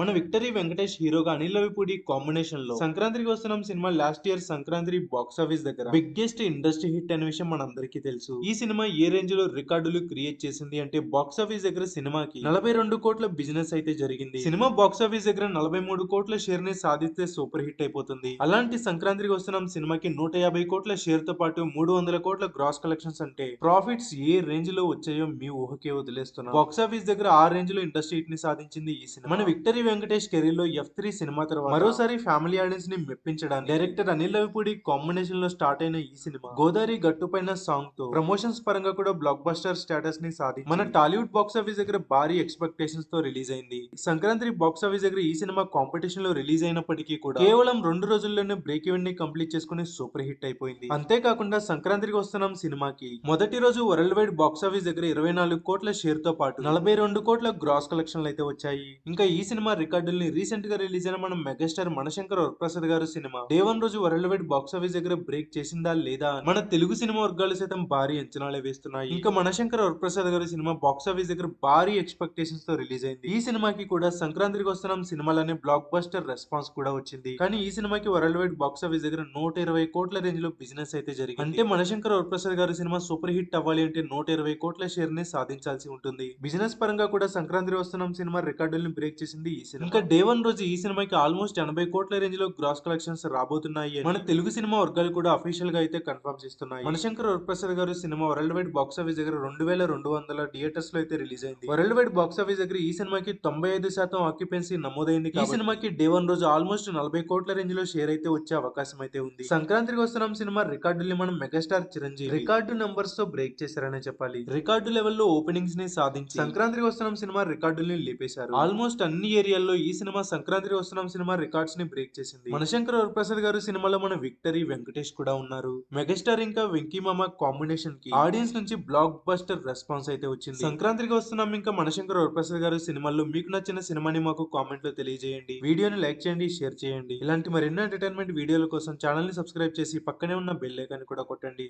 మన విక్టరీ వెంకటేష్ హీరోగా అనిల్ రవిపూడి కాంబినేషన్లో సంక్రాంతికి వస్తున్నాం cinema last year Sankranti box office దగ్గర బిగ్గెస్ట్ ఇండస్ట్రీ హిట్ అనే విషయం మనందరికీ తెలుసు. ఈ సినిమా ఏ రేంజ్లో రికార్డులు క్రియేట్ చేసింది అంటే బాక్స్ ఆఫీస్ దగ్గర సినిమాకి నలభై రెండు కోట్ల బిజినెస్ అయితే జరిగింది. సినిమా బాక్స్ ఆఫీస్ దగ్గర నలభై మూడు కోట్ల షేర్ని సాధిస్తే సూపర్ హిట్ అయిపోతుంది. అలాంటి సంక్రాంతికి వస్తున్నాం సినిమాకి నూట యాభై కోట్ల షేర్తో పాటు మూడు వందల కోట్ల గ్రాస్ కలెక్షన్స్ అంటే ప్రాఫిట్స్ ఏ రేంజ్లో వచ్చాయో మీ ఊహకే వదిలేస్తున్నాం. బాక్స్ ఆఫీస్ దగ్గర ఆ రేంజ్లో ఇండస్ట్రీ హిట్ని సాధించింది ఈ సినిమా. మన విక్టరీ వెంకటేష్ కెరీర్లో ఎఫ్ త్రీ సినిమా తర్వాత మరోసారి ఫ్యామిలీ ఆడియన్స్ని మెప్పించడానికి డైరెక్టర్ అనిల్ రవిపూడి కాంబినేషన్లో స్టార్ట్ అయిన ఈ సినిమా. గోదావరి గట్టుపైన సాంగ్తో ప్రమోషన్స్ పరంగా కూడా బ్లాక్ బస్టర్ స్టేటస్ని సాధించి మన టాలీవుడ్ బాక్స్ ఆఫీస్ దగ్గర భారీ ఎక్స్పెక్టేషన్స్తో రిలీజ్ అయింది. సంక్రాంతి బాక్స్ ఆఫీస్ దగ్గర ఈ సినిమా కాంపిటీషన్లో రిలీజ్ అయినప్పటికీ కూడా కేవలం రెండు రోజుల్లోనే బ్రేక్ ఈవెంట్ని కంప్లీట్ చేసుకుని సూపర్ హిట్ అయిపోయింది. అంతేకాకుండా సంక్రాంతికి వస్తున్నాం సినిమాకి. మొదటి రోజు వరల్డ్ వైడ్ బాక్స్ ఆఫీస్ దగ్గర ఇరవై నాలుగు కోట్ల షేర్తో పాటు నలభై రెండు కోట్ల గ్రాస్ కలెక్షన్లు అయితే వచ్చాయి. ఇంకా ఈ సినిమా రికార్డుల్ని రీసెంట్గా రిలీజ్ అయిన మన మెగాస్టార్ మనశంకర్ వరప్రసాద్ గారు సినిమా. డే వన్ రోజు వరల్డ్ వైడ్ బాక్స్ ఆఫీస్ దగ్గర బ్రేక్ చేసిందా లేదా? మన తెలుగు సినిమా వర్గాలు సైతం భారీ అంచనాలే వేస్తున్నాయి. ఇంకా మనశంకర్ వరప్రసాద్ గారి సినిమా బాక్స్ ఆఫీస్ దగ్గర భారీ ఎక్స్పెక్టేషన్స్తో రిలీజ్ అయింది. ఈ సినిమాకి కూడా సంక్రాంతికి వస్తున్నాం సినిమాలనే బ్లాక్ బస్టర్ రెస్పాన్స్ కూడా వచ్చింది. కానీ ఈ సినిమాకి వరల్డ్ వైడ్ బాక్స్ ఆఫీస్ దగ్గర నూట ఇరవై కోట్ల రేంజ్లో బిజినెస్ అయితే జరిగింది. అంటే మనశంకర్ వరప్రసాద్ గారి సినిమా సూపర్ హిట్ అవ్వాలి అంటే నూట ఇరవై కోట్ల షేర్ని సాధించాల్సి ఉంటుంది. బిజినెస్ పరంగా కూడా సంక్రాంతి వస్తున్నాం సినిమా రికార్డుల్ని బ్రేక్ చేసింది ఈ ఇంకా డే వన్ రోజు ఈ సినిమాకి ఆల్మోస్ట్ ఎనభై కోట్ల రేంజ్లో గ్రాస్ కలెక్షన్స్ రాబోతున్నాయి మన తెలుగు సినిమా వర్గాలు కూడా అఫీషియల్గా అయితే కన్ఫర్మ్ చేస్తున్నాయి. మనశంకర్ వరప్రసాద్ గారు cinema world wide box office దగ్గర రెండు వేల రెండు వందల థియేటర్స్లో అయితే రిలీజ్ అయింది. వరల్డ్ వైడ్ బాక్స్ ఆఫీస్ దగ్గర ఈ సినిమాకి తొంభై ఐదు శాతం ఆక్యుపెన్సీ నమోదైంది ఈ సినిమాకి డే వన్ రోజు ఆల్మోస్ట్ నలభై కోట్ల రేంజ్లో షేర్ అయితే వచ్చే అవకాశం అయితే ఉంది. సంక్రాంతికి వస్తున్నాం సినిమా రికార్డుల్ని మనం మెగాస్టార్ చిరంజీవి. రికార్డు నంబర్స్తో బ్రేక్ చేశారనే చెప్పాలి. రికార్డు లెవెల్లో ఓపెనింగ్స్ని సాధించి సంక్రాంతికి వస్తున్నాం సినిమా రికార్డుల్ని లేపేశారు. ఆల్మోస్ట్ అన్ని ఏరియాల్లో ఈ సినిమా సంక్రాంతికి వస్తున్నాం సినిమా రికార్డ్స్ని బ్రేక్ చేసింది. మనశంకర్ వరప్రసాద్ గారు సినిమాలో మన విక్టరీ వెంకటేష్ కూడా ఉన్నారు. మెగాస్టార్ ఇంకా వెంకీ మామ కాంబినేషన్కి ఆడియన్స్ నుంచి బ్లాక్ బస్టర్ రెస్పాన్స్ అయితే వచ్చింది. సంక్రాంతికి వస్తున్నాం ఇంకా మనశంకర్ వరప్రసాద్ గారు సినిమాల్లో మీకు నచ్చిన సినిమాని మాకు కామెంట్లో తెలియజేయండి. వీడియోని లైక్ చేయండి షేర్ చేయండి. ఇలాంటి మరెన్నో ఎంటర్టైన్మెంట్ వీడియోల కోసం ఛానల్ని సబ్స్క్రైబ్ చేసి పక్కనే ఉన్న బెల్ ఐకాన్ కూడా కొట్టండి.